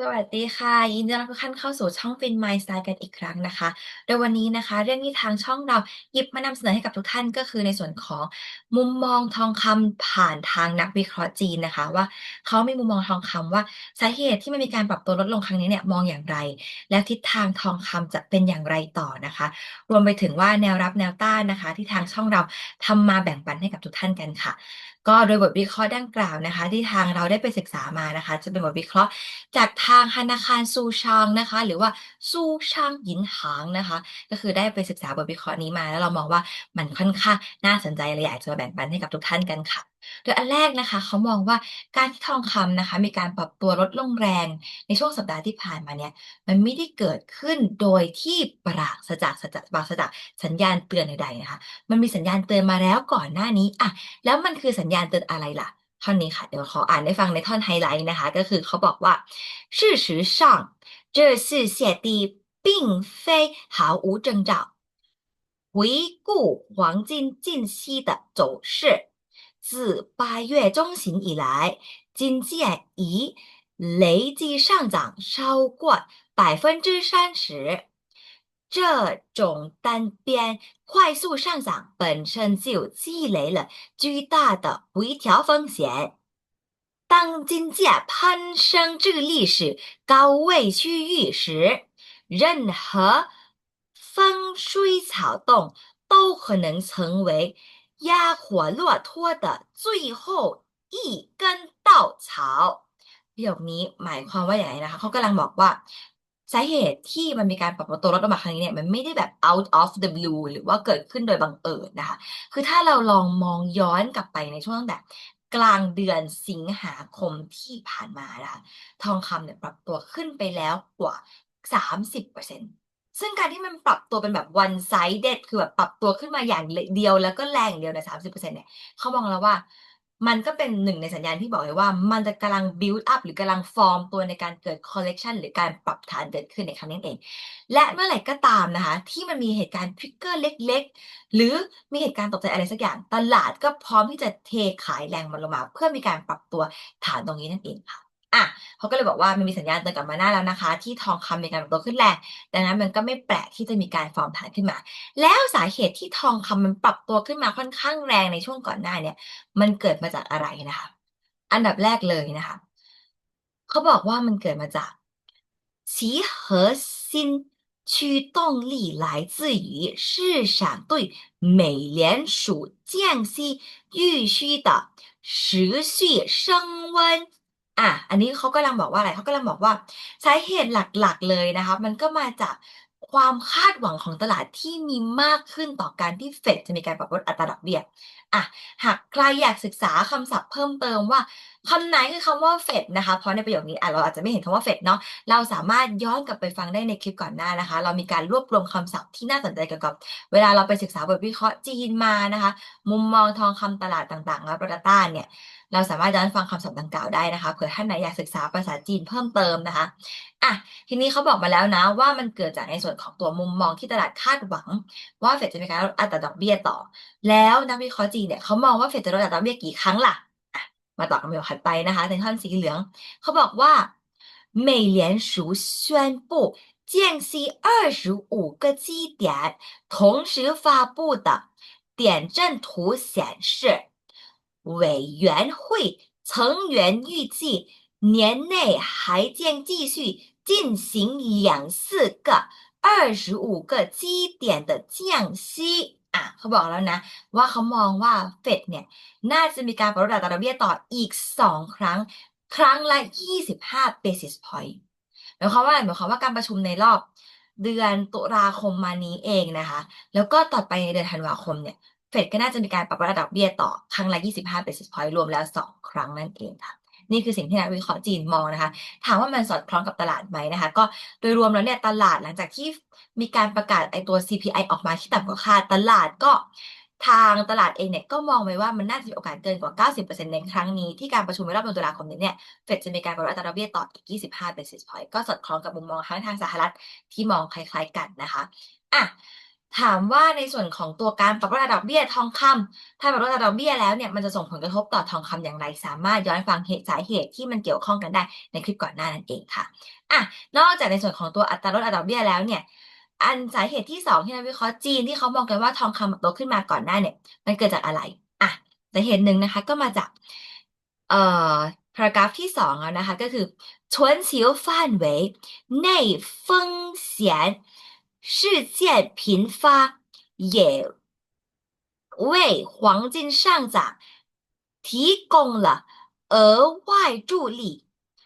สวัสดีค่ะ ยินดีต้อนรับทุกท่านเข้าสู่ช่อง Fin My Style กันอีกครั้งนะคะ โดยวันนี้นะคะ เรื่องที่ทางช่องเราหยิบมานำเสนอให้กับทุกท่านก็คือในส่วนของมุมมองทองคำผ่านทางนักวิเคราะห์จีนนะคะ ว่าเขามีมุมมองทองคำว่าสาเหตุที่มันมีการปรับตัวลดลงครั้งนี้เนี่ยมองอย่างไร และทิศทางทองคำจะเป็นอย่างไรต่อนะคะ รวมไปถึงว่าแนวรับแนวต้านนะคะ ที่ทางช่องเราทำมาแบ่งปันให้กับทุกท่านกันค่ะ ก็โดยบทวิเคราะห์ดังกล่าวนะคะ ที่ทางเราได้ไปศึกษามานะคะ จะเป็นบทวิเคราะห์จากทางธนาคารซูชางนะคะ หรือว่าซูชางหยินหางนะคะ ก็คือได้ไปศึกษาบทวิเคราะห์นี้มา แล้วเรามองว่ามันค่อนข้างน่าสนใจเลยอยากจะมาแบ่งปันให้กับทุกท่านกันค่ะ โดยอันแรกนะคะเขามองว่าการที่ทองคำนะคะมีการปรับตัวลดลงแรงในช่วงสัปดาห์ที่ผ่านมาเนี่ยมันไม่ได้เกิดขึ้นโดยที่ปราศจากสัจปราศจากสัญญาณเตือนใดๆนะคะมันมีสัญญาณเตือนมาแล้วก่อนหน้านี้อะแล้วมันคือสัญญาณเตือนอะไรล่ะท่อนนี้ค่ะเดี๋ยวขออ่านให้ฟังในท่อนไฮไลท์นะคะก็คือเขาบอกว่า事实上这次下跌并非毫无征兆回顾黄金近期的走势 自八月中旬以来金价已累计上涨超过百分之三十这种单边快速上涨本身就积累了巨大的回调风险。当金价攀升至历史高位区域时，任何风吹草动都可能成为压垮骆驼的最后一根稻草ประโยคนี้หมายความว่าอย่างไรนะคะเขากำลังบอกว่าสาเหตุที่มันมีการปรับตัวลดลงมาครั้งนี้เนี่ยมันไม่ได้แบบ out of the blue หรือว่าเกิดขึ้นโดยบังเอิญนะคะ คือถ้าเราลองมองย้อนกลับไปในช่วงแบบกลางเดือนสิงหาคมที่ผ่านมานะะทองคำเนี่ยปรับตัวขึ้นไปแล้วกว่า 30%เซึ่งการที่มันปรับตัวเป็นแบบ one sided คือแบบปรับตัวขึ้นมาอย่างเดียวแล้วก็แรงเดียวใน30%เนี่ยเขามองแล้วว่า มันก็เป็นหนึ่งในสัญญาณที่บอกเลยว่า มันจะกำลัง build up หรือกำลังฟอร์มตัวในการเกิด correction หรือการปรับฐานเกิดขึ้นในครั้งนี้เอง และเมื่อไหร่ก็ตามนะคะ ที่มันมีเหตุการณ์ทริกเกอร์เล็ก ๆ หรือมีเหตุการณ์ตกใจอะไรสักอย่าง ตลาดก็พร้อมที่จะเทขายแรงมันลงมา เพื่อมีการปรับตัวฐานตรงนี้นั่นเองค่ะ อ่ะเขาก็เลยบอกว่ามันมีสัญญาณเตือนกลับมาหน้าแล้วนะคะ ที่ทองคำมีการปรับตัวขึ้นแรงดังนั้นมันก็ไม่แปลกที่จะมีการฟอร์มฐานขึ้นมา แล้วสาเหตุที่ทองคำมันปรับตัวขึ้นมาค่อนข้างแรงในช่วงก่อนหน้าเนี่ย มันเกิดมาจากอะไรนะคะ อันดับแรกเลยนะคะเขาบอกว่ามันเกิดมาจาก其核心驱动力来自于市场对美联储降息预期的持续升温 อะ อันนี้เขากำลังบอกว่าอะไร เขากำลังบอกว่าสาเหตุหลักๆเลยนะคะ มันก็มาจากความคาดหวังของตลาดที่มีมากขึ้นต่อการที่เฟดจะมีการปรับลดอัตราดอกเบี้ยอะ หากใครอยากศึกษาคำศัพท์เพิ่มเติมว่าคำไหนคือคำว่าเฟดนะคะ เพราะในประโยคนี้อะเราอาจจะไม่เห็นคำว่าเฟดเนาะ เราสามารถย้อนกลับไปฟังได้ในคลิปก่อนหน้านะคะ เรามีการรวบรวมคำศัพท์ที่น่าสนใจเกี่ยวกับ เวลาเราไปศึกษาบทวิเคราะห์จีนมานะคะ มุมมองทองคำตลาดต่างๆแล้วประต้านเนี่ย เราสามารถย้อนฟังคำศัพท์ดังกล่าวได้นะคะ เผื่อท่านไหนอยากศึกษาภาษาจีนเพิ่มเติมนะคะ อ่ะ ทีนี้เขาบอกมาแล้วนะว่ามันเกิดจากในส่วนของตัวมุมมองที่ตลาดคาดหวัง ว่าเฟดจะมีการลดอัตราดอกเบี้ยต่อ แล้วนักวิเคราะห์จีนเนี่ยเขามองว่าเฟดจะลดอัตราดอกเบี้ยกี่ครั้งล่ะ อ่ะ มาต่อกันประโยคถัดไปนะคะในท่อนสีเหลือง เขาบอกว่า美联储宣布降息二十五个基点，同时发布的点阵图显示， 委员会成员预计年内还将继续进行两四个二十五个基点的降息อ่ะเขาบอกแล้วนะ ว่าเขามองว่าเฟดเนี่ย น่าจะมีการปรับลดอัตราดอกเบี้ยต่ออีก 2 ครั้ง ครั้งละ 25 basis point หมายความว่าหมายความว่าการประชุมในรอบเดือนตุลาคมมานี้เองนะคะ แล้วก็ต่อไปในเดือนธันวาคมเนี่ย เฟดก็น่าจะมีการปรับอัตราดอกเบี้ยต่อครั้งละ 25 basis point รวมแล้ว 2 ครั้งนั่นเองค่ะ นี่คือสิ่งที่นักวิเคราะห์จีนมองนะคะ ถามว่ามันสอดคล้องกับตลาดไหมนะคะ ก็โดยรวมแล้วเนี่ยตลาดหลังจากที่มีการประกาศไอตัว CPI ออกมาที่ต่ำกว่าคาดตลาดก็ทางตลาดเองเนี่ยก็มองไว้ว่ามันน่าจะมีโอกาสเกินกว่า 90%ในครั้งนี้ ที่การประชุมในรอบเดือนตุลาคมนี้เนี่ยเฟดจะมีการปรับอัตราดอกเบี้ยต่ออีก 25 basis point ก็สอดคล้องกับมุมมองทั้งทางสหรัฐที่มองคล้ายๆกันนะคะอะ ถามว่าในส่วนของตัวการปรับลดอัตราดอกเบี้ยทองคำ ถ้าปรับลดอัตราดอกเบี้ยแล้วเนี่ยมันจะส่งผลกระทบต่อทองคำอย่างไร สามารถย้อนฟังเหตุสาเหตุที่มันเกี่ยวข้องกันได้ในคลิปก่อนหน้านั่นเองค่ะอะนอกจากในส่วนของตัวอัตราลดอัตราดอกเบี้ยแล้วเนี่ยอันสาเหตุที่ 2 ที่นักวิเคราะห์จีนที่เขามองกันว่าทองคำโตขึ้นมาก่อนหน้าเนี่ยมันเกิดจากอะไรอะสาเหตุหนึ่งนะคะก็มาจากเอ่อพารากราฟที่2แล้วนะคะก็คือชวนเสียวฟานเวยในฟงเสียน 事件频发，也为黄金上涨提供了额外助力。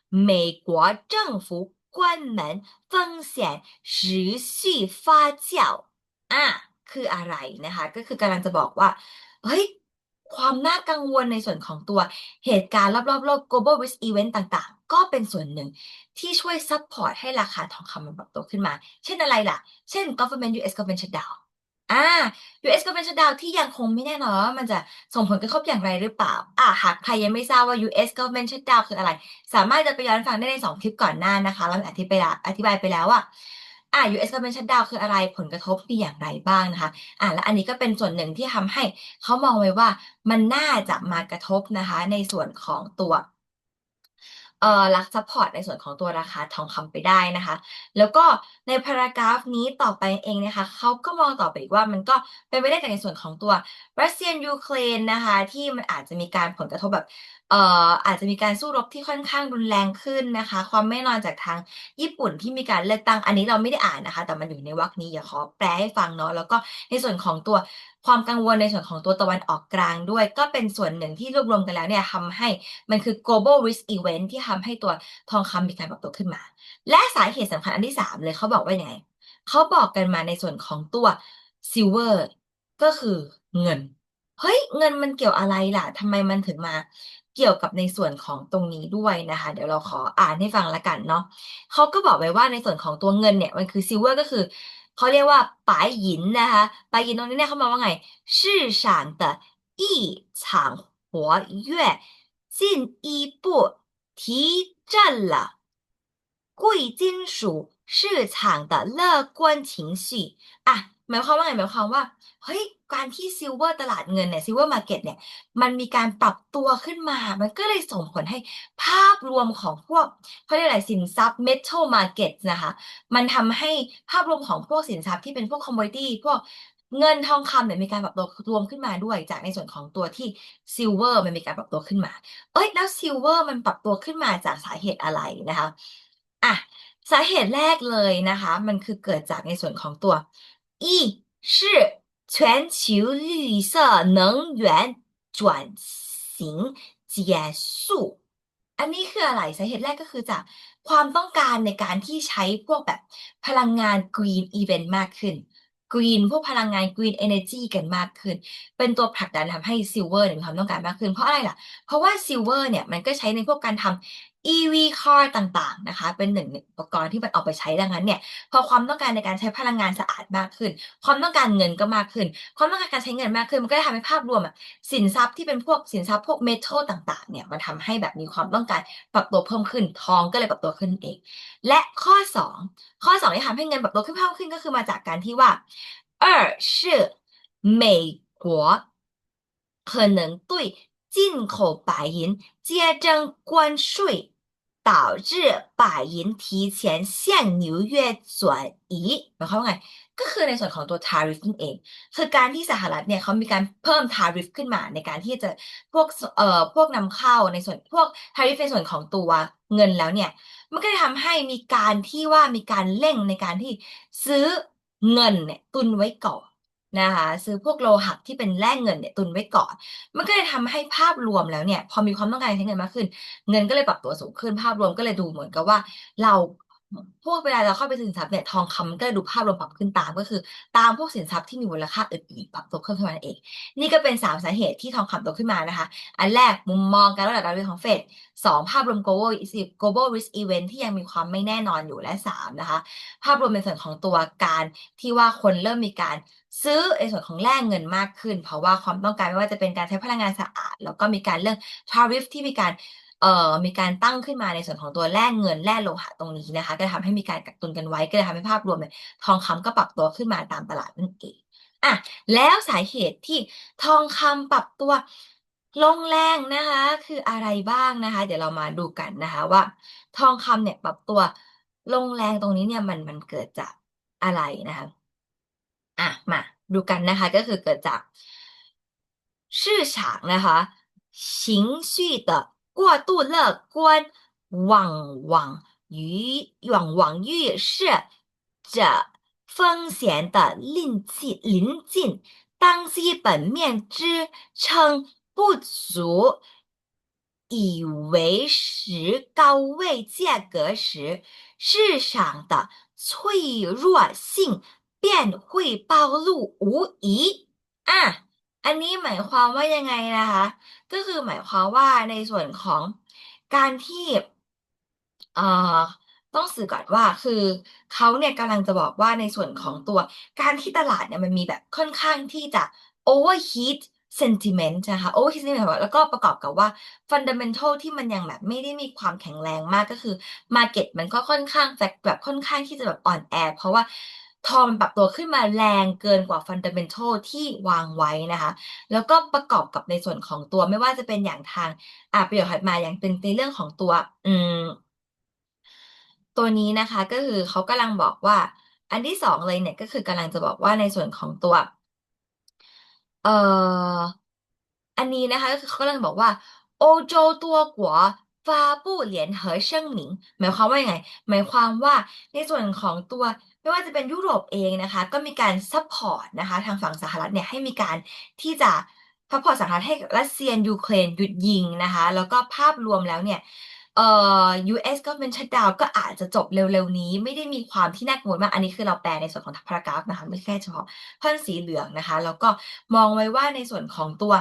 美国政府关门风险持续发酵อ่ะคืออะไรนะคะ ก็คือกำลังจะบอกว่า เฮ้ย ความน่ากังวลในส่วนของตัวเหตุการณ์รอบๆโลก global risk event ต่างๆ ก็เป็นส่วนหนึ่งที่ช่วยซัพพอร์ตให้ราคาทองคำมันปรับตัวขึ้นมา เช่นอะไรล่ะ เช่น government US government shutdown อ่า US government shutdown ที่ยังคงไม่แน่นอนว่ามันจะส่งผลกระทบอย่างไรหรือเปล่า อ่าหากใครยังไม่ทราบว่า US government shutdown คืออะไร สามารถจะไปย้อนฟังได้ในสองคลิปก่อนหน้านะคะ เราอธิบายอธิบายไปแล้วว่าอ่า US government shutdown คืออะไร ผลกระทบมีอย่างไรบ้างนะคะ อ่าและอันนี้ก็เป็นส่วนหนึ่งที่ทำให้เขามองไว้ว่ามันน่าจะมากระทบนะคะ ในส่วนของตัว เอ่อรักซัพพอร์ตในส่วนของตัวราคาทองคำไปได้นะคะ แล้วก็ในพารากราฟนี้ต่อไปเองนะคะเขาก็มองต่อไปอีกว่ามันก็เป็นไปได้จากในส่วนของตัวรัสเซียยูเครนนะคะที่มันอาจจะมีการผลกระทบแบบเอ่ออาจจะมีการสู้รบที่ค่อนข้างรุนแรงขึ้นนะคะ ความไม่นอนจากทางญี่ปุ่นที่มีการเลือกตั้งอันนี้เราไม่ได้อ่านนะคะ แต่มันอยู่ในวรรคนี้อย่าขอแปลให้ฟังเนาะแล้วก็ในส่วนของตัวความกังวลในส่วนของตัวตะวันออกกลางด้วย ก็เป็นส่วนหนึ่งที่รวบรวมกันแล้วเนี่ยทำให้มันคือ global risk event ที่ทำให้ตัวทองคำมีการปรับตัวขึ้นมา และสาเหตุสำคัญอันที่สามเลยเขาบอกว่าไงเขาบอกกันมาในส่วนของตัว silver ก็คือเงิน เฮ้ย เงินมันเกี่ยวอะไรล่ะทำไมมันถึงมาเกี่ยวกับในส่วนของตรงนี้ด้วยนะคะ เดี๋ยวเราขออ่านให้ฟังละกันเนาะเขาก็บอกไว้ว่าในส่วนของตัวเงินเนี่ยมันคือ silver ก็คือ เขาเรียกว่าปายหยินนะคะปายหยินตรงนี้เนี่ยเขามาว่าไง市场的异常活跃进一步提振了贵金属市场的乐观情绪อ่ะ หมายความว่าไงหมายความว่าเฮ้ยการที่ซิลเวอร์ตลาดเงินเนี่ยซิลเวอร์มาร์เก็ตเนี่ยมันมีการปรับตัวขึ้นมา มันก็เลยส่งผลให้ภาพรวมของพวกเขาเรียกอะไรสินทรัพย์เมทัลมาร์เก็ตนะคะมันทำให้ภาพรวมของพวกสินทรัพย์ที่เป็นพวกคอมมูนิตี้พวกเงินทองคำเนี่ยมีการปรับตัวรวมขึ้นมาด้วย จากในส่วนของตัวที่ซิลเวอร์มันมีการปรับตัวขึ้นมา เอ้ยแล้วซิลเวอร์มันปรับตัวขึ้นมาจากสาเหตุอะไรนะคะอะสาเหตุแรกเลยนะคะ มันคือเกิดจากในส่วนของตัว 一是全球绿色能源转型结束อันนี้คืออะไรสาเหตุแรกก็คือจากความต้องการในการที่ใช้พวกแบบพลังงาน green event มากขึ้น green พวกพลังงาน green energy กันมากขึ้น เป็นตัวผลักดันทำให้ silver เนี่ยมีความต้องการมากขึ้น เพราะอะไรล่ะ เพราะว่า silver เนี่ยมันก็ใช้ในพวกการทำ EV car ต่างๆนะคะ เป็นหนึ่งในอุปกรณ์ที่มันเอาไปใช้ดังนั้นเนี่ย พอความต้องการในการใช้พลังงานสะอาดมากขึ้น ความต้องการเงินก็มากขึ้น ความต้องการการใช้เงินมากขึ้น มันก็จะทำให้ภาพรวมอะสินทรัพย์ที่เป็นพวกสินทรัพย์พวกเมทัลต่างๆ เนี่ย มันทำให้แบบมีความต้องการปรับตัวเพิ่มขึ้น ทองก็เลยปรับตัวขึ้นเอง และข้อ 2 ข้อ 2 ที่ทำให้เงินปรับตัวขึ้นเพิ่มขึ้นก็คือมาจากการที่ว่า二是美国可能对 进口白银接征关税，导致白银提前向纽约转移หมายความว่าไง ก็คือในส่วนของตัว tariff นั่นเอง คือการที่สหรัฐเนี่ยเขามีการเพิ่ม tariff ขึ้นมาในการที่จะพวกเอ่อพวกนำเข้าในส่วนพวก tariff ในส่วนของตัวเงินแล้วเนี่ย มันก็จะทำให้มีการที่ว่ามีการเร่งในการที่ซื้อเงินเนี่ยตุนไว้ก่อน นะคะซื้อพวกโลหะที่เป็นแร่เงินเนี่ยตุนไว้ก่อน มันก็เลยทำให้ภาพรวมแล้วเนี่ย พอมีความต้องการใช้เงินมากขึ้น เงินก็เลยปรับตัวสูงขึ้นภาพรวมก็เลยดูเหมือนกับว่า เรา พวกเวลาเราเข้าไปซื้อสินทรัพย์เนี่ยทองคำมันก็ดูภาพรวมปรับขึ้นตามก็คือ ตามพวกสินทรัพย์ที่มีมูลค่าอื่นๆปรับตัวขึ้นมานั่นเอง นี่ก็เป็นสามสาเหตุที่ทองคำโตขึ้นมานะคะ อันแรกมุมมองการลดอัตราดอกเบี้ยของเฟดสองภาพรวม global global risk event ที่ยังมีความไม่แน่นอนอยู่และสามนะคะ ภาพรวมในส่วนของตัวการที่ว่าคนเริ่มมีการซื้อในส่วนของแลกเงินมากขึ้น เพราะว่าความต้องการไม่ว่าจะเป็นการใช้พลังงานสะอาด แล้วก็มีการเรื่อง tariff ที่มีการ เอ่อมีการตั้งขึ้นมาในส่วนของตัวแร่เงินแร่โลหะตรงนี้นะคะ ก็ทำให้มีการกักตุนกันไว้ก็เลยทำให้ภาพรวมเนี่ยทองคำก็ปรับตัวขึ้นมาตามตลาดนั่นเองอะแล้วสาเหตุที่ทองคำปรับตัวลงแรงนะคะ คืออะไรบ้างนะคะ เดี๋ยวเรามาดูกันนะคะว่า ทองคำเนี่ยปรับตัวลงแรงตรงนี้เนี่ยมันมันเกิดจากอะไรนะคะอะมาดูกันนะคะก็คือเกิดจากชื่อฉากนะคะชิงซุยอ 过度乐观往往于往往预示着风险的临近临近当基本面支撑不足以维持高位价格时，市场的脆弱性便会暴露无遗อ่ะ อันนี้หมายความว่ายังไงนะคะ ก็คือหมายความว่าในส่วนของการที่เอ่อต้องสื่อก่อนว่าคือเขาเนี่ยกำลังจะบอกว่าในส่วนของตัวการที่ตลาดเนี่ยมันมีแบบค่อนข้างที่จะ overheat sentiment นะคะ overheat sentiment แล้วก็ประกอบกับว่า fundamental ที่มันยังแบบไม่ได้มีความแข็งแรงมากก็คือ market มันก็ค่อนข้างแบบค่อนข้างที่จะแบบอ่อนแอเพราะว่า ทองมันปรับตัวขึ้นมาแรงเกินกว่า fundamental ที่วางไว้นะคะ แล้วก็ประกอบกับในส่วนของตัวไม่ว่าจะเป็นอย่างทางอ่าประโยคถัดมาอย่างเป็นในเรื่องของตัวอืมตัวนี้นะคะก็คือเขากำลังบอกว่า อันที่สองเลยเนี่ยก็คือกำลังจะบอกว่าในส่วนของตัวเอ่ออันนี้นะคะก็คือเขากำลังบอกว่า欧洲多国 ฟาปู้เหรียญเหอเชิงหมิงหมายความว่าอย่างไง หมายความว่าในส่วนของตัวไม่ว่าจะเป็นยุโรปเองนะคะ ก็มีการซัพพอร์ตนะคะ ทางฝั่งสหรัฐเนี่ยให้มีการที่จะซัพพอร์ตสหรัฐให้รัสเซียยูเครนหยุดยิงนะคะ แล้วก็ภาพรวมแล้วเนี่ยเอ่อ US ก็เป็นชัดดาวก็อาจจะจบเร็วๆนี้ ไม่ได้มีความที่น่ากังวลมาก อันนี้คือเราแปลในส่วนของทักพารากราฟนะคะ ไม่แค่เฉพาะท่อนสีเหลืองนะคะ แล้วก็มองไว้ว่าในส่วนของตัว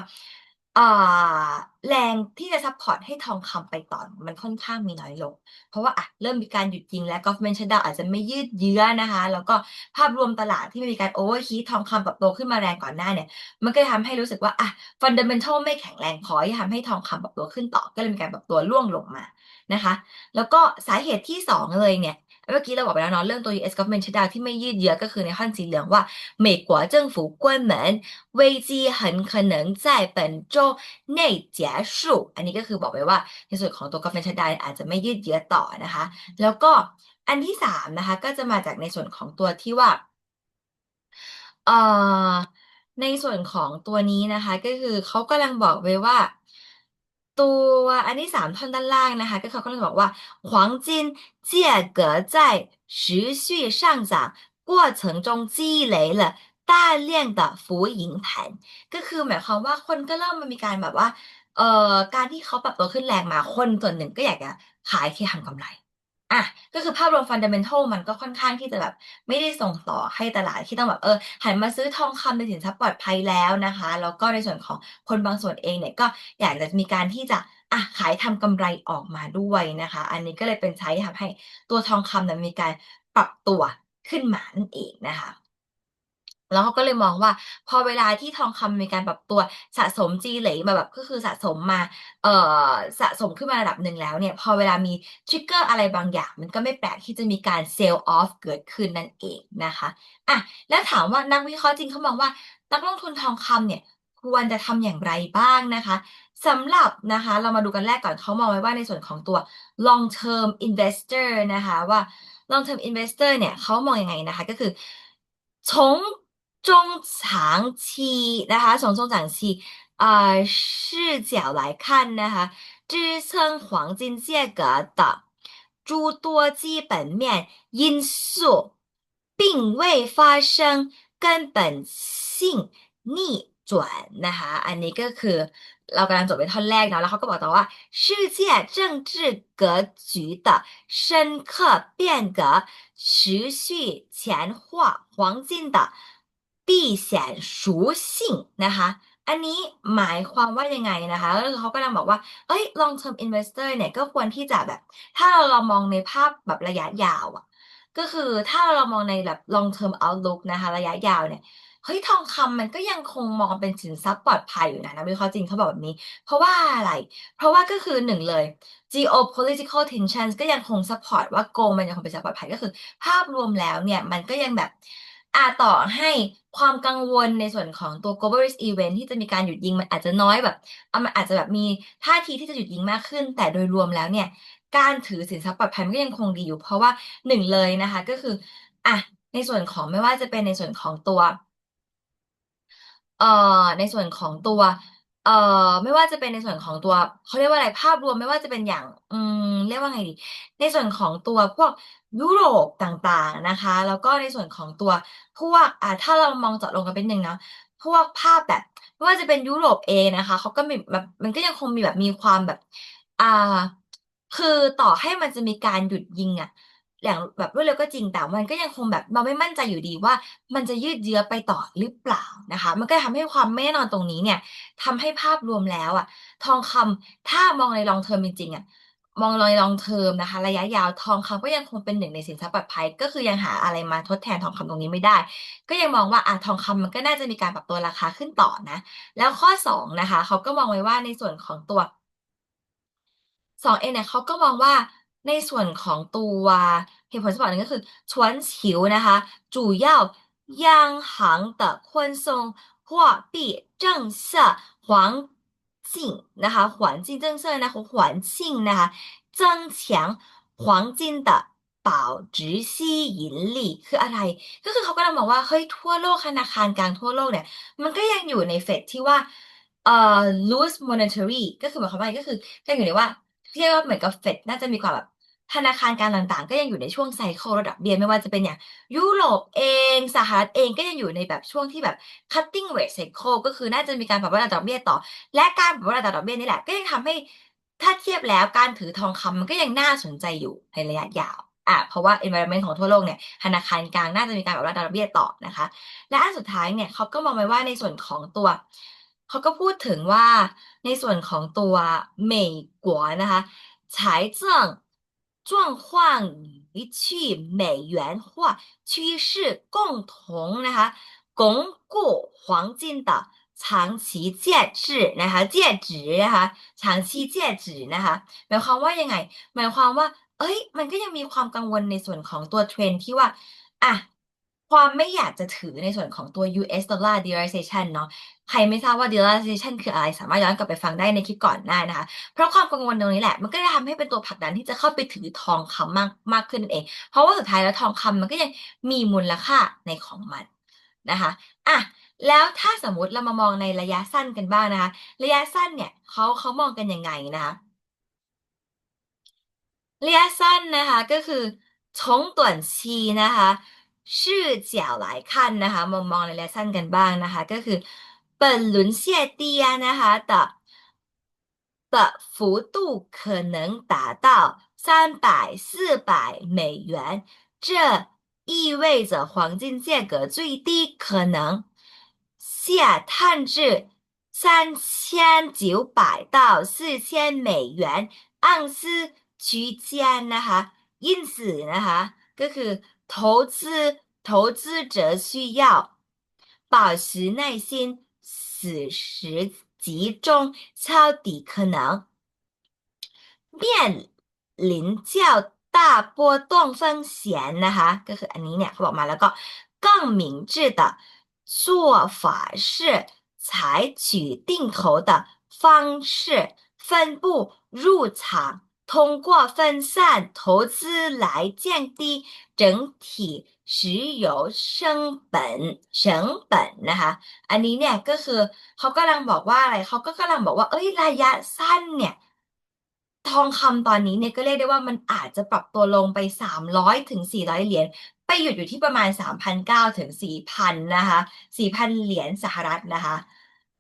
อ่า แรงที่จะซัพพอร์ตให้ทองคำไปต่อมันค่อนข้างมีน้อยลง เพราะว่าอะเริ่มมีการหยุดยิงและ government shutdown อาจจะไม่ยืดเยื้อนะคะ แล้วก็ภาพรวมตลาดที่มีการ overheat ทองคำปรับตัวขึ้นมาแรงก่อนหน้าเนี่ย มันก็ทำให้รู้สึกว่าอะ fundamental ไม่แข็งแรงพอที่ทำให้ทองคำปรับตัวขึ้นต่อ ก็เลยมีการปรับตัวร่วงลงมานะคะ แล้วก็สาเหตุที่สองเลยเนี่ย เมื่อกี้เราบอกไปแล้วเนาะเรื่องตัว US government shutdown ที่ไม่ยืดเยื้อก็คือในขั้นสีเหลืองว่า美国政府关门危机很可能在本周内结束อันนี้ก็คือบอกไว้ว่าในส่วนของตัว government shutdown อาจจะไม่ยืดเยื้อต่อนะคะแล้วก็อันที่สามนะคะก็จะมาจากในส่วนของตัวที่ว่าเอ่อในส่วนของตัวนี้นะคะก็คือเขากำลังบอกไว้ว่า ตัวอันที่สามท่อนด้านล่างนะคะก็เขาก็เลยบอกว่า黄金价格在持续上涨过程中积累了大量的浮盈盘ก็คือหมายความว่าคนก็เริ่มมันมีการแบบว่าเอ่อการที่เขาปรับตัวขึ้นแรงมาคนส่วนหนึ่งก็อยากจะขายที่ทำกำไร อะก็คือภาพรวมฟันเดเมนทัลมันก็ค่อนข้างที่จะแบบไม่ได้ส่งต่อให้ตลาดที่ต้องแบบ เออ หันมาซื้อทองคำเป็นสินทรัพย์ปลอดภัยแล้วนะคะ แล้วก็ในส่วนของคนบางส่วนเองเนี่ยก็อยากจะมีการที่จะอะขายทำกำไรออกมาด้วยนะคะ อันนี้ก็เลยเป็นใช้ทำให้ตัวทองคำเนี่ยมีการปรับตัวขึ้นมานั่นเองนะคะ แล้วเขาก็เลยมองว่า พอเวลาที่ทองคำมีการปรับตัวสะสมจีเหลมาแบบก็คือสะสมมา เอ่อสะสมขึ้นมาระดับหนึ่งแล้วเนี่ย พอเวลามีทริกเกอร์อะไรบางอย่าง มันก็ไม่แปลกที่จะมีการเซลล์ออฟเกิดขึ้นนั่นเองนะคะอะแล้วถามว่านักวิเคราะห์จริงเขามองว่า นักลงทุนทองคำเนี่ยควรจะทำอย่างไรบ้างนะคะสำหรับนะคะ เรามาดูกันแรกก่อนเขามองไว้ว่าในส่วนของตัว long term investor นะคะ ว่า long term investor เนี่ยเขามองยังไงนะคะ ก็คือ从中长期นะคะ从中长期呃视角来看นะคะ支撑黄金价格的诸多基本面因素并未发生根本性逆转นะคะอันนี้ก็คือเรากำลังจบไปท่อนแรกเนาะแล้วเขาก็บอกต่อว่า世界政治格局的深刻变革持续强化黄金的 ตี้เสนชูสิงนะคะ อันนี้หมายความว่ายังไงนะคะก็คือเขากำลังบอกว่า เอ้ย long term investor เนี่ยก็ควรที่จะแบบ ถ้าเรามองในภาพแบบระยะยาวอะก็คือถ้าเรามองในแบบ long term outlook นะคะ ระยะยาวเนี่ยเฮ้ยทองคำมันก็ยังคงมองเป็นสินทรัพย์ปลอดภัยอยู่นะนะวิเคราะห์จริงเขาบอกแบบนี้ เพราะว่าอะไร เพราะว่าก็คือหนึ่งเลย geopolitical tensions ก็ยังคง support ว่าโกลมันยังคงเป็นสินทรัพย์ปลอดภัยก็คือ ภาพรวมแล้วเนี่ยมันก็ยังแบบ อ่าต่อให้ความกังวลในส่วนของตัว global risk event ที่จะมีการหยุดยิงมันอาจจะน้อยแบบเอามันอาจจะแบบมีท่าทีที่จะหยุดยิงมากขึ้น แต่โดยรวมแล้วเนี่ย การถือสินทรัพย์ปลอดภัยมันก็ยังคงดีอยู่ เพราะว่าหนึ่งเลยนะคะ ก็คืออะในส่วนของไม่ว่าจะเป็นในส่วนของตัวเอ่อในส่วนของตัว เอ่อ ไม่ว่าจะเป็นในส่วนของตัว เขาเรียกว่าอะไร ภาพรวมไม่ว่าจะเป็นอย่าง อืม เรียกว่าไงดี ในส่วนของตัวพวกยุโรปต่างๆนะคะ แล้วก็ในส่วนของตัวพวก อ่า ถ้าเรามองเจาะลงกันไปนิดหนึ่งเนาะพวกภาพแบบ ไม่ว่าจะเป็นยุโรปเองนะคะ เขาก็มีแบบ มันก็ยังคงมีแบบ มีความแบบ อ่า คือต่อให้มันจะมีการหยุดยิงอะ อย่างแบบรวดเร็วก็จริงแต่มันก็ยังคงแบบเราไม่มั่นใจอยู่ดีว่า มันจะยืดเยื้อไปต่อหรือเปล่านะคะ มันก็ทำให้ความไม่แน่นอนตรงนี้เนี่ยทำให้ภาพรวมแล้วอะทองคำถ้ามองใน long term จริงๆอะมองใน long term นะคะ ระยะยาวทองคำก็ยังคงเป็นหนึ่งในสินทรัพย์ปลอดภัย ก็คือยังหาอะไรมาทดแทนทองคำตรงนี้ไม่ได้ ก็ยังมองว่าอะทองคำมันก็น่าจะมีการปรับตัวราคาขึ้นต่อนะ แล้วข้อ2นะคะเขาก็มองไว้ว่าในส่วนของตัว2เองเนี่ยเขาก็มองว่า ในส่วนของตัวเหตุผลสักอย่างหนึ่ง ก็คือ 全球นะคะ主要央行的宽松货币政策环境นะคะ 环境政策นะคะ 环境นะคะ 增强黄金的保值吸引力 คืออะไร ก็คือเขากำลังมองว่า เฮ้ย ทั่วโลก ธนาคารกลางทั่วโลกเนี่ย มันก็ยังอยู่ใน phase ที่ว่า เอ่อ loose monetary ก็คือหมายความว่าไง ก็คือยังอยู่ในว่า เรียกว่าเหมือนกับ Fed น่าจะมีความแบบ ธนาคารการต่างๆ ก็ยังอยู่ในช่วงไซเคิลระดับเบี้ยไม่ว่าจะเป็นอย่างยุโรปเองสหรัฐเองก็ยังอยู่ในแบบช่วงที่แบบ cutting rate cycle ก็คือน่าจะมีการปรับระดับดอกเบี้ยต่อ และการปรับระดับดอกเบี้ยนี่แหละก็ยังทำให้ถ้าเทียบแล้วการถือทองคำมันก็ยังน่าสนใจอยู่ในระยะยาวอะเพราะว่า environment ของทั่วโลกเนี่ยธนาคารกลางน่าจะมีการปรับระดับดอกเบี้ยต่อนะคะ และอันสุดท้ายเนี่ยเขาก็มองไปว่าในส่วนของตัวเขาก็พูดถึงว่าในส่วนของตัวเมยกัวนะคะฉายเจิ้ง 状况与去美元化趋势共同นะคะ 巩固黄金的长期价值นะคะ 价值นะคะ 长期价值นะคะ หมายความว่ายังไง หมายความว่า เฮ้ย มันก็ยังมีความกังวลในส่วนของตัว trend ที่ว่า อะ ความไม่อยากจะถือในส่วนของตัว US dollar devaluation เนาะใครไม่ทราบว่า devaluation คืออะไร สามารถย้อนกลับไปฟังได้ในคลิปก่อนหน้านะคะ เพราะความกังวลตรงนี้แหละ มันก็จะทำให้เป็นตัวผลักดันที่จะเข้าไปถือทองคำมากมากขึ้นนั่นเอง เพราะว่าสุดท้ายแล้วทองคำมันก็ยังมีมูลค่าในของมันนะคะอะแล้วถ้าสมมติเรามามองในระยะสั้นกันบ้างนะคะ ระยะสั้นเนี่ยเขาเขามองกันยังไงนะคะ ระยะสั้นนะคะก็คือชงต่วนชีนะคะ 视角来看นะคะ มุมมองในระยะสั้นกันบ้างนะคะ ก็คือ本轮下跌นะคะ的的幅度可能达到300-400美元，这意味着黄金价格最低可能下探至3900到4000美元盎司区间นะคะ 因此นะคะ ก็คือ 投资投资者需要保持耐心，此时集中抄底可能面临较大波动风险นะคะ ก็คืออันนี้เนี่ยเขาบอกมา แล้วก็更明智的做法是采取定投的方式分布入场， 通过分散投资来降低整体持有成本 成本นะคะ อันนี้เนี่ย ก็คือเขากำลังบอกว่าอะไร เขาก็กำลังบอกว่า เฮ้ย ระยะสั้นเนี่ย ทองคำตอนนี้เนี่ย ก็เรียกได้ว่ามันอาจจะปรับตัวลงไป 300-400 เหรียญ ไปหยุดอยู่ที่ประมาณ 3,900-4,000 นะคะ 4,000 เหรียญสหรัฐนะคะ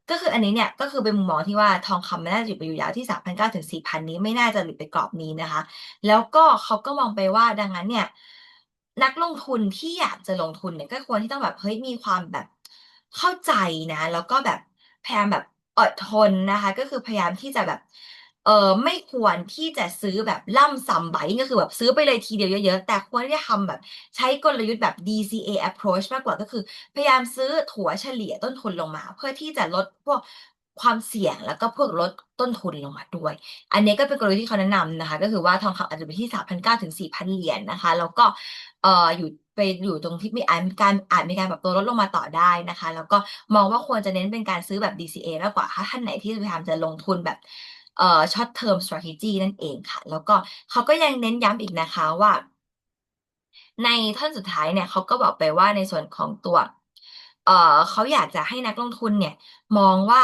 ก็คืออันนี้เนี่ยก็คือเป็นมุมมองที่ว่าทองคำมันน่าจะอยู่ไปอยู่ยาวที่3,900-4,000นี้ไม่น่าจะหลุดไปกรอบนี้นะคะ แล้วก็เขาก็มองไปว่าดังนั้นเนี่ย นักลงทุนที่อยากจะลงทุนเนี่ยก็ควรที่ต้องแบบเฮ้ยมีความแบบเข้าใจนะ แล้วก็แบบพยายามแบบอดทนนะคะ ก็คือพยายามที่จะแบบ เออไม่ควรที่จะซื้อแบบล่ำซัม buying ก็คือแบบซื้อไปเลยทีเดียวเยอะ ๆ แต่ควรที่จะทำแบบใช้กลยุทธ์แบบ DCA approach มากกว่าก็คือ พยายามซื้อถัวเฉลี่ยต้นทุนลงมา เพื่อที่จะลดพวกความเสี่ยงแล้วก็พวกลดต้นทุนลงมาด้วย อันนี้ก็เป็นกลยุทธ์ที่เขาแนะนำนะคะ ก็คือว่าทองคำอาจจะไปที่3,900ถึง4,000เหรียญนะคะ แล้วก็เอ่ออยู่ไปอยู่ตรงที่มีอาจมีการอาจมีการปรับตัวลดลงมาต่อได้นะคะ แล้วก็มองว่าควรจะเน้นเป็นการซื้อแบบ DCA มากกว่าถ้าท่านไหนที่พยายามจะลงทุนแบบ เอ่อ short term strategy นั่นเองค่ะ แล้วก็เขาก็ยังเน้นย้ำอีกนะคะว่า ในท่อนสุดท้ายเนี่ยเขาก็บอกไปว่าในส่วนของตัว เอ่อเขาอยากจะให้นักลงทุนเนี่ย มองว่า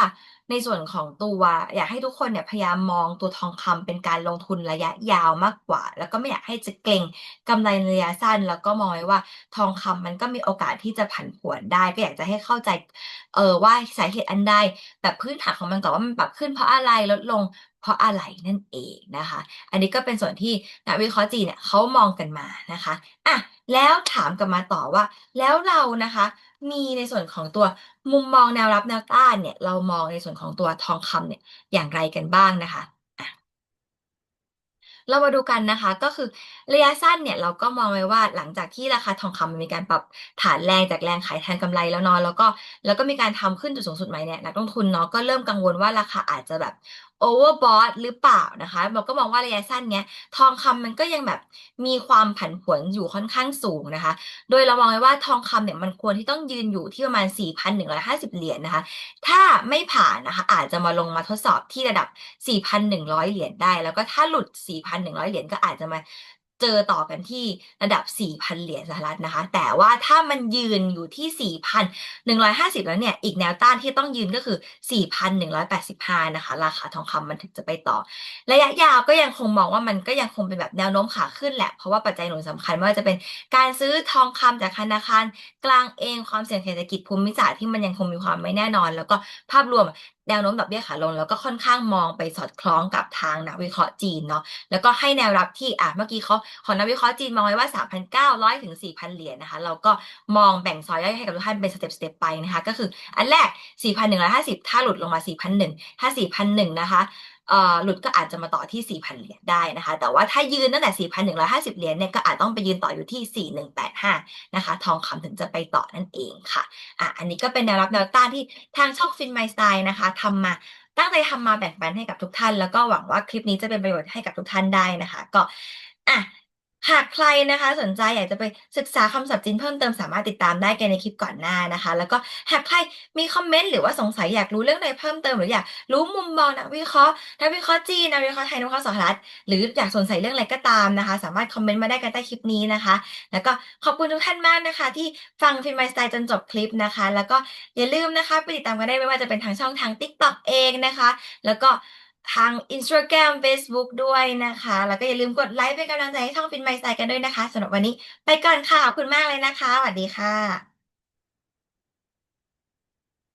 ในส่วนของตัวอยากให้ทุกคนเนี่ยพยายามมองตัวทองคำเป็นการลงทุนระยะยาวมากกว่า แล้วก็ไม่อยากให้จะเก่งกำไรระยะสั้น แล้วก็มองไว้ว่าทองคำมันก็มีโอกาสที่จะผันผวนได้ ก็อยากจะให้เข้าใจเออว่าสาเหตุอันใดแบบพื้นฐานของมันก่อนว่ามันปรับขึ้นเพราะอะไรลดลง เพราะอะไรนั่นเองนะคะ อันนี้ก็เป็นส่วนที่นักวิเคราะห์จีนเนี่ยเขามองกันมานะคะอะแล้วถามกลับมาต่อว่า แล้วเรานะคะ มีในส่วนของตัวมุมมองแนวรับแนวต้านเนี่ย เรามองในส่วนของตัวทองคำเนี่ยอย่างไรกันบ้างนะคะอะเรามาดูกันนะคะก็คือระยะสั้นเนี่ยเราก็มองไว้ว่าหลังจากที่ราคาทองคำมันมีการปรับฐานแรงจากแรงขายแทนกำไรแล้วเนาะแล้วก็แล้วก็มีการทำขึ้นจุดสูงสุดใหม่เนี่ยนักลงทุนเนาะก็เริ่มกังวลว่าราคาอาจจะแบบ overbought หรือเปล่านะคะเราก็มองว่าระยะสั้นเนี้ยทองคำมันก็ยังแบบมีความผันผวนอยู่ค่อนข้างสูงนะคะ โดยเรามองไว้ว่าทองคำเนี่ยมันควรที่ต้องยืนอยู่ที่ประมาณ 4,150 เหรียญนะคะ ถ้าไม่ผ่านนะคะ อาจจะมาลงมาทดสอบที่ระดับ 4,100 เหรียญได้ แล้วก็ถ้าหลุด 4,100 เหรียญก็อาจจะมา เจอต่อกันที่ระดับ 4,000 เหรียญสหรัฐนะคะ แต่ว่าถ้ามันยืนอยู่ที่ 4,150 แล้วเนี่ย อีกแนวต้านที่ต้องยืนก็คือ 4,185 นะคะ ราคาทองคำมันถึงจะไปต่อ ระยะยาวก็ยังคงมองว่ามันก็ยังคงเป็นแบบแนวโน้มขาขึ้นแหละ เพราะว่าปัจจัยหนุนสำคัญไม่ว่าจะเป็นการซื้อทองคำจากธนาคารกลางเอง ความเสี่ยงเศรษฐกิจภูมิศาสตร์ที่มันยังคงมีความไม่แน่นอน แล้วก็ภาพรวมแนวโน้มดอกเบี้ยขาลง แล้วก็ค่อนข้างมองไปสอดคล้องกับทางนักวิเคราะห์จีนเนาะแล้วก็ให้แนวรับที่อะเมื่อกี้เขาของนักวิเคราะห์จีนมองไว้ว่า 3,900 ถึง 4,000 เหรียญนะคะ เราก็มองแบ่งซอยย่อยให้กับทุกท่านเป็นสเต็ปสเต็ปไปนะคะ ก็คืออันแรก 4,150 ถ้าหลุดลงมา4,100ถ้า4,100นะคะ หลุดก็อาจจะมาต่อที่ 4,000 เหรียญได้นะคะ แต่ว่าถ้ายืนตั้งแต่4,150 เหรียญเนี่ยก็อาจต้องไปยืนต่ออยู่ที่ 4,185 นะคะ ทองคำถึงจะไปต่อนั่นเองค่ะอะ อันนี้ก็เป็นแนวรับแนวต้านที่ทางช่องฟินไมสไตล์นะคะทำมาตั้งใจทำมาแบ่งปันให้กับทุกท่าน แล้วก็หวังว่าคลิปนี้จะเป็นประโยชน์ให้กับทุกท่านได้นะคะ ก็อะ หากใครนะคะสนใจอยากจะไปศึกษาคำศัพท์จีนเพิ่มเติมสามารถติดตามได้กันในคลิปก่อนหน้านะคะ แล้วก็หากใครมีคอมเมนต์หรือว่าสงสัยอยากรู้เรื่องใดเพิ่มเติมหรืออยากรู้มุมมองนักวิเคราะห์นักวิเคราะห์จีนนักวิเคราะห์ไทยนักวิเคราะห์สหรัฐหรืออยากสงสัยเรื่องอะไรก็ตามนะคะ สามารถคอมเมนต์มาได้กันใต้คลิปนี้นะคะ แล้วก็ขอบคุณทุกท่านมากนะคะ ที่ฟังฟินไมสไตล์จนจบคลิปนะคะ แล้วก็อย่าลืมนะคะไปติดตามกันได้ไม่ว่าจะเป็นทางช่องทาง TikTok เองนะคะ แล้วก็ ทาง Instagram Facebook ด้วยนะคะ แล้วก็อย่าลืมกดไลค์เป็นกำลังใจให้ช่องฟินไมซ์กันด้วยนะคะสำหรับวันนี้ ไปก่อนค่ะ ขอบคุณมากเลยนะคะ สวัสดีค่ะ